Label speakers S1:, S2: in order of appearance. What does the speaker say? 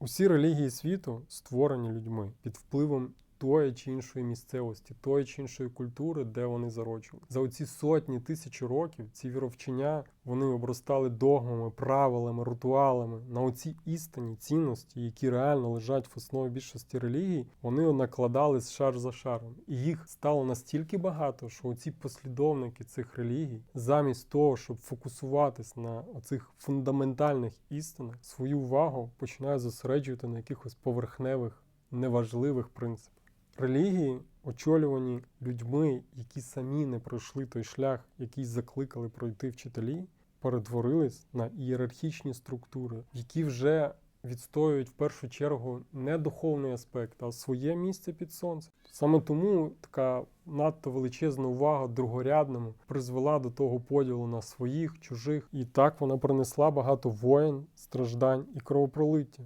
S1: Усі релігії світу створені людьми під впливом тої чи іншої місцевості, тої чи іншої культури, де вони зароджували. За оці сотні тисячі років ці віровчення вони обростали догмами, правилами, ритуалами. На оці істинні цінності, які реально лежать в основі більшості релігій, вони накладали шар за шаром. І їх стало настільки багато, що оці послідовники цих релігій, замість того, щоб фокусуватись на оцих фундаментальних істинах, свою увагу починають зосереджувати на якихось поверхневих, неважливих принципах. Релігії, очолювані людьми, які самі не пройшли той шлях, який закликали пройти вчителі, перетворились на ієрархічні структури, які вже відстоюють в першу чергу не духовний аспект, а своє місце під сонцем. Саме тому така надто величезна увага другорядному призвела до того поділу на своїх, чужих, і так вона принесла багато воєн, страждань і кровопролиття.